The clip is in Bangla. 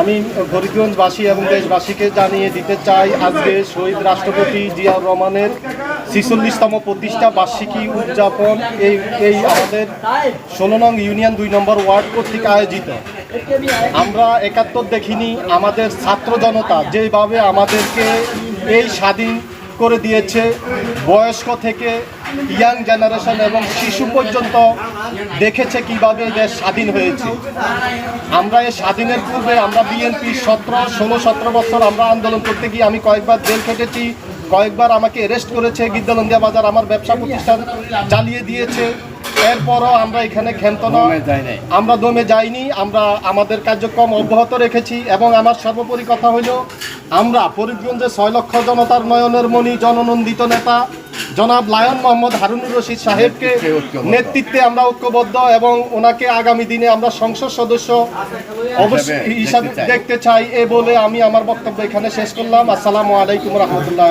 আমি ফরিদগঞ্জবাসী এবং দেশবাসীকে জানিয়ে দিতে চাই, আজকে শহীদ রাষ্ট্রপতি জিয়াউর রহমানের ছিচল্লিশতম প্রতিষ্ঠা বার্ষিকী উদযাপন। এই এই আমাদের ষোলো নং ইউনিয়ন দুই নম্বর ওয়ার্ড কর্তৃক আয়োজিত। আমরা একাত্তর দেখিনি, আমাদের ছাত্র জনতা যেভাবে আমাদেরকে এই স্বাধীন করে দিয়েছে, বয়স্ক থেকে ইয়াং জেনারেশন এবং শিশু পর্যন্ত দেখেছে কীভাবে দেশ স্বাধীন হয়েছে। আমরা এই স্বাধীনের পূর্বে আমরা বিএনপি সতেরো ষোলো সতেরো বছর আমরা আন্দোলন করতে গিয়ে আমি কয়েকবার জেল খেটেছি কয়েকবার আমাকে অ্যারেস্ট করেছে গিদ্দালন্দিয়া বাজার আমার ব্যবসা প্রতিষ্ঠান চালিয়ে দিয়েছে। এরপরও আমরা এখানে ক্ষান্ত না আমরা দমে যাইনি আমরা আমাদের কার্যক্রম অব্যাহত রেখেছি এবং আমার সর্বোপরি কথা হইল আমরা ফরিদগঞ্জে ছয় লক্ষ জনতার নয়নের মণি জননন্দিত নেতা জনাব লায়ন মোহাম্মদ হারুনুর রশিদ সাহেবকে নেতৃত্বে আমরা ঐক্যবদ্ধ এবং ওনাকে আগামী দিনে আমরা সংসদ সদস্য অবশ্যই হিসাবে দেখতে চাই। এ বলে আমি আমার বক্তব্য এখানে শেষ করলাম। আসসালামু আলাইকুম রহমতুল্লাহ